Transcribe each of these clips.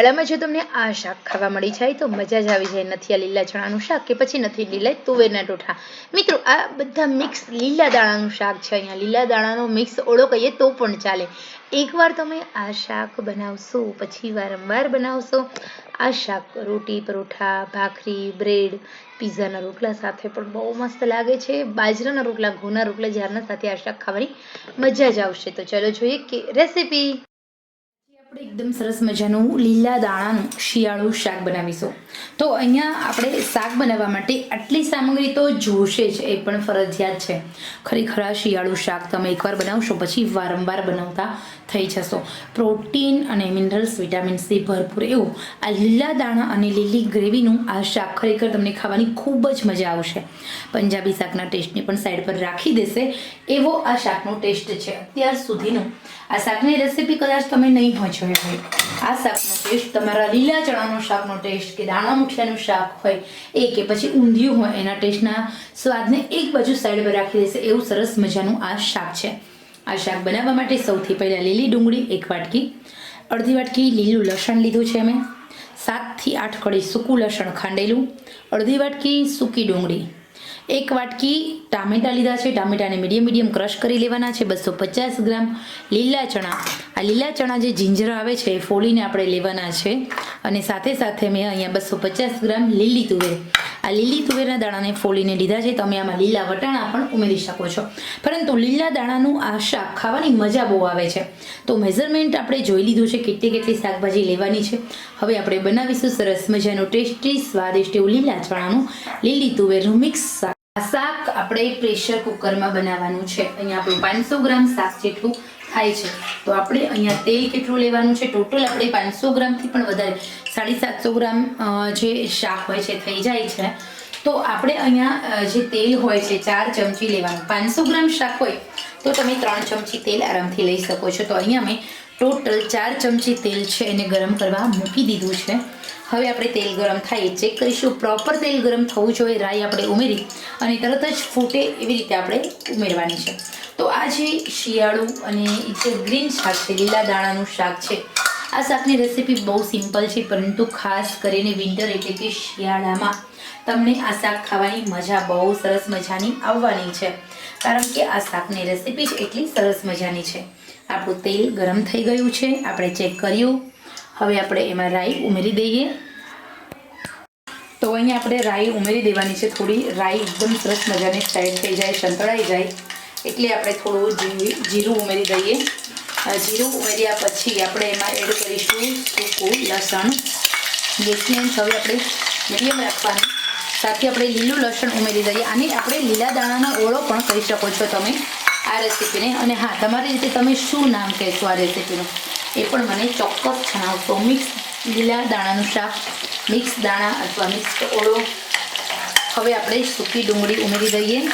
શિયાળામાં જો તમને આ શાક ખાવા મળી જાય તો મજા જ આવી જાય. નથી આ લીલા ચણાનું શાક કે પછી નથી લીલા તુવેરના ટોઠા મિત્રો, આ બધા મિક્સ લીલા દાણાનું શાક છે અહીંયા. લીલા દાણાનો મિક્સ ઓળો કહીએ તો પણ ચાલે. એકવાર તમે આ શાક બનાવશો, પછી વારંવાર બનાવશો, આ શાક રોટી, પરોઠા, ભાખરી, બ્રેડ, પીઝાના રોટલા સાથે પણ બહુ મસ્ત લાગે છે. બાજરાના રોટલા, ઘઉંના રોટલા જ્યારના સાથે આ શાક ખાવાની મજા જ આવશે. તો ચલો જોઈએ કે રેસીપી આપણે એકદમ સરસ મજાનું લીલા દાણાનું શિયાળું શાક બનાવીશું. તો અહીંયા આપણે શાક બનાવવા માટે આટલી સામગ્રી તો જોશે જ, એ પણ ફરજિયાત છે. ખરેખર આ શિયાળું શાક તમે એકવાર બનાવશો, પછી વારંવાર બનાવતા થઈ જશો. પ્રોટીન અને મિનરલ્સ, વિટામિન સી ભરપૂર એવું. આ લીલા દાણા અને લીલી ગ્રેવીનું આ શાક ખરેખર તમને ખાવાની ખૂબ જ મજા આવશે. પંજાબી શાકના ટેસ્ટને પણ સાઈડ પર રાખી દેશે. એવો આ શાકનો ટેસ્ટ છે અત્યાર સુધીનું. આ શાકની રેસીપી કદાચ તમે નહીં જોઈ હોય. આ શાકનો ટેસ્ટ તમારા લીલા ચણાનો શાકનો ટેસ્ટ કે દાણા મુઠિયાનું શાક હોય, એ કે પછી ઊંધિયું હોય, એના ટેસ્ટના સ્વાદને એક બાજુ સાઈડ પર રાખી દેશે, એવું સરસ મજાનું આ શાક છે. આ શાક બનાવવા માટે સૌથી પહેલાં લીલી ડુંગળી, એક વાટકી, અડધી વાટકી લીલું લસણ લીધું છે અમે સાતથી આઠ કળી સૂકું લસણ ખાંડેલું, અડધી વાટકી સૂકી ડુંગળી. એક વાટકી ટામેટાં લીધા છે. ટામેટાને મીડિયમ મીડિયમ ક્રશ કરી લેવાના છે. બસો પચાસ ગ્રામ લીલા ચણા. આ લીલા ચણા જે જિંજર આવે છે, એ ફોલીને આપણે લેવાના છે. અને સાથે સાથે મેં અહીંયા બસો પચાસ ગ્રામ લીલી તુવેર. આ લીલી તુવેરના દાણાને ફોલીને લીધા છે. તમે આમાં લીલા વટાણા પણ ઉમેરી શકો છો. પરંતુ લીલા દાણાનું આ શાક ખાવાની મજા બહુ આવે છે. તો મેઝરમેન્ટ આપણે જોઈ લીધું છે કેટલી કેટલી શાકભાજી લેવાની છે. હવે આપણે બનાવીશું સરસ મજાનું ટેસ્ટી, સ્વાદિષ્ટ એવું લીલા ચણાનું લીલી તુવેરનું મિક્સ શાક. આ શાક આપણે પ્રેશર કુકરમાં બનાવવાનું છે. અહીંયા આપણું પાંચસો ગ્રામ શાક જેટલું થાય છે. તો આપણે અહીંયા તેલ કેટલું લેવાનું છે? ટોટલ આપણે પાંચસો ગ્રામથી પણ વધારે, સાડી સાતસો ગ્રામ જે શાક હોય છે, થઈ જાય છે. તો આપણે અહીંયા જે તેલ હોય છે, ચાર ચમચી લેવાનું. પાંચસો ગ્રામ શાક હોય, તો તમે ત્રણ ચમચી તેલ આરામથી લઈ શકો છો. તો અહીંયા મેં ટોટલ ચાર ચમચી તેલ છે, એને ગરમ કરવા મૂકી દીધું છે. હવે આપણે તેલ ગરમ થાય ચેક કરીશું. પ્રોપર તેલ ગરમ થવું જોઈએ, રાઈ આપણે ઉમેરી અને તરત જ ફૂટે એવી રીતે આપણે ઉમેરવાની છે. તો આ જે શિયાળું અને જે ગ્રીન શાક છે, લીલા દાણાનું શાક છે, આ શાકની રેસીપી બહુ સિમ્પલ છે, પરંતુ ખાસ કરીને વિન્ટર એટલે કે શિયાળામાં તમને આ શાક ખાવાની મજા બહુ સરસ મજાની આવવાની છે. કારણ કે આ શાકની રેસીપી જ એટલી સરસ મજાની છે. આપણું તેલ ગરમ થઈ ગયું છે, આપણે ચેક કર્યું. હવે આપણે એમાં રાઈ ઉમેરી દઈએ. તો અહીંયા આપણે રાઈ ઉમેરી દેવાની છે. થોડી રાઈ એકદમ સરસ મજાની સાઈડ થઈ જાય સંતળાઈ જાય. એટલે આપણે થોડું જીરું ઉમેરી દઈએ. જીરું ઉમેર્યા પછી આપણે એમાં એડ કરીશું સૂકું લસણ. ગેસની આંચ હવે આપણે મીડિયમ રાખવાની. સાથે આપણે લીલું લસણ ઉમેરી દઈએ. આને આપણે લીલા દાણાનો ઓળો પણ કહી શકો છો તમે આ રેસીપીને. અને હા, તમારી રીતે તમે શું નામ કહેશો આ રેસીપીનું? એ પણ મને ચોક્કસ જણાવશો. મિક્સ લીલા દાણાનું શાક મિક્સ દાણા અથવા મિક્સ ઓળો. હવે આપણે સૂકી ડુંગળી ઉમેરી દઈએ.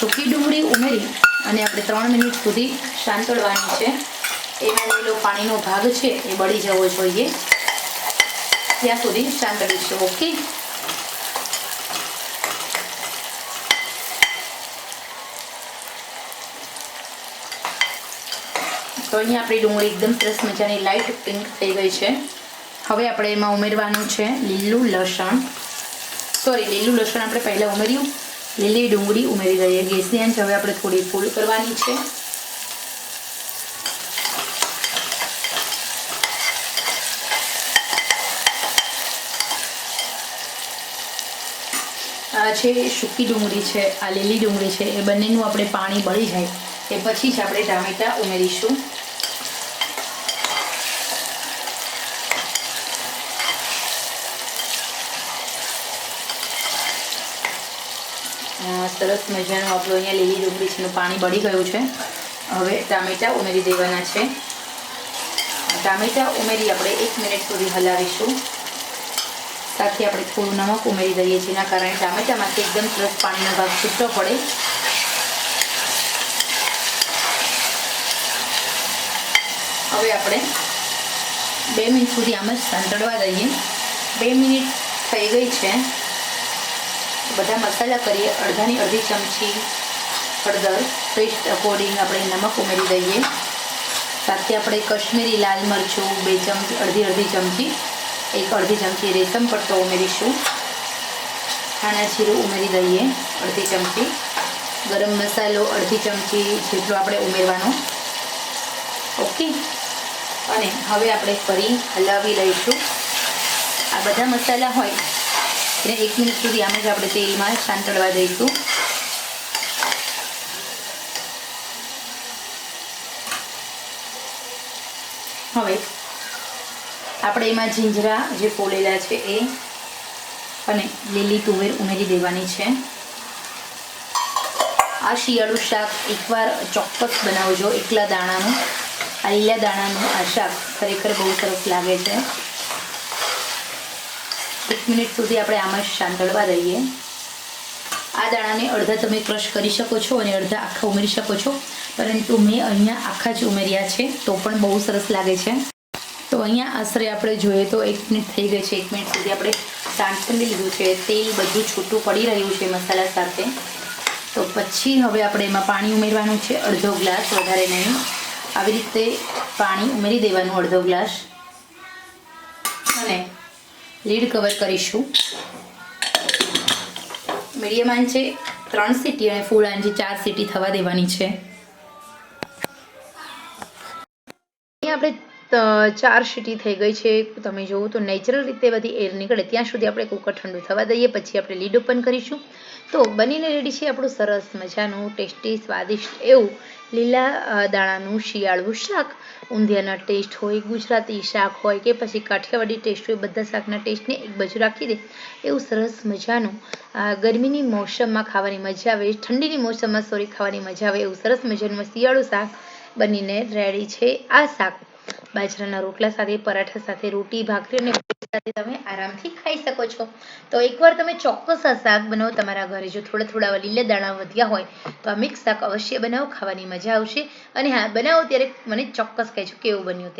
સૂકી ડુંગળી ઉમેરી અને આપણે ત્રણ મિનિટ સુધી શાંતળવાની છે. એમાં લીલો પાણીનો ભાગ છે એ બળી જવો જોઈએ. ત્યાં સુધી શાંતળીશું ઓકે? તો અહીંયા આપણી ડુંગળી એકદમ સરસ મજાની લાઇટ પિંક થઈ ગઈ છે. હવે આપણે એમાં ઉમેરવાનું છે લીલું લસણ. સોરી લીલું લસણ આપણે પહેલાં ઉમેર્યું. લીલી ડુંગળી ઉમેરી દઈએ. ગેસની આંચ હવે આપણે થોડી ફૂલ કરવાની છે. આ છે સૂકી ડુંગળી છે, આ લીલી ડુંગળી છે, એ બંનેનું આપણે પાણી બળી જાય. એ પછી જ આપણે ટામેટાં ઉમેરીશું. સરસ મજાનું આપણું અહીંયા લીલી ડુંગળી છે પાણી બળી ગયું છે. હવે ટામેટાં ઉમેરી દેવાના છે. ટામેટાં ઉમેરી આપણે એક મિનિટ સુધી હલાવીશું. સાથે આપણે થોડું નમક ઉમેરી દઈએ જેના કારણે ટામેટામાંથી એકદમ સરસ પાણીનો ભાગ છૂટો પડે. હવે આપણે બે મિનિટ સુધી આમ જ સંતળવા દઈએ. બે મિનિટ થઈ ગઈ છે. બધા મસાલા કરીએ. અડધાની અડધી ચમચી હળદર ટેસ્ટ અકોર્ડિંગ આપણે નમક ઉમેરી દઈએ. સાથે આપણે કશ્મીરી લાલ મરચું બે ચમચી, અડધી અડધી ચમચી, એક અડધી ચમચી રેશમ પટ્ટો ઉમેરીશું. ખાણા જીરું ઉમેરી દઈએ, અડધી ચમચી. ગરમ મસાલો અડધી ચમચી જેટલો આપણે ઉમેરવાનો. ઓકે અને હવે આપણે ફરી હલાવી લઈશું. આ બધા મસાલા હોય. એને એક મિનિટ સુધી આમ જ આપણે તેલમાં સાંતળવા દઈશું હવે આપણે એમાં જીંજરા જે ફોલેલા છે એ અને લીલી તુવેર ઉમેરી દેવાની છે. આ શિયાળુ શાક એકવાર ચોક્કસ બનાવજો, એકલા દાણાનું, આ લીલા દાણાનું આ શાક ખરેખર બહુ સરસ લાગે છે. એક મિનિટ સુધી આપણે આમાં જ શાંતળવા દઈએ. આ દાણાને અડધા તમે ક્રશ કરી શકો છો અને અડધા આખા ઉમેરી શકો છો. પરંતુ મેં અહીંયા આખા જ ઉમેર્યા છે, તો પણ બહુ સરસ લાગે છે. તો અહીંયા આશરે આપણે જોઈએ તો એક મિનિટ થઈ ગઈ છે, એક મિનિટ સુધી આપણે સાંતળી લીધું છે. તેલ બધું છૂટું પડી રહ્યું છે મસાલા સાથે. તો પછી હવે આપણે એમાં પાણી ઉમેરવાનું છે, અડધો ગ્લાસ, વધારે નહીં. આવી રીતે પાણી ઉમેરી દેવાનું અડધો ગ્લાસ. અને લીડ કવર કરીશું. મીડિયમ આંચે ત્રણ સીટી અને ફૂલ આંચે ચાર સીટી થવા દેવાની છે. આપણે ચાર સીટી થઈ ગઈ છે. તમે જુઓ તો નેચરલ રીતે બધી એર નીકળે. ત્યાં સુધી આપણે કુકર ઠંડુ થવા દઈએ, પછી આપણે લીડ ઓપન કરીશું. તો બનીને રેડી છે આપણું સરસ મજાનું ટેસ્ટી સ્વાદિષ્ટ એવું લીલા દાણાનું શિયાળું શાક. ઊંધિયાના ટેસ્ટ હોય, ગુજરાતી શાક હોય કે પછી કાઠિયાવાડી ટેસ્ટ હોય, બધા શાકના ટેસ્ટને એક બાજુ રાખી દે. એવું સરસ મજાનું ગરમીની મોસમમાં ખાવાની મજા આવે, ઠંડીની મોસમમાં સોરી, ખાવાની મજા આવે, એવું સરસ મજાનું શિયાળું શાક બનીને રેડી છે આ શાક. બાજરાના રોટલા સાથે, પરાઠા સાથે, રોટી, ભાખરી અને સાથે તમે આરામથી ખાઈ શકો છો. તો એકવાર તમે ચોક્કસ આ શાક બનાવો, તમારા ઘરે જો થોડા થોડા લીલા દાણા વધ્યા હોય, તો આ મિક્સ શાક અવશ્ય બનાવો, ખાવાની મજા આવશે. અને હા, બનાવો ત્યારે મને ચોક્કસ કહેજો કેવું બન્યું તે.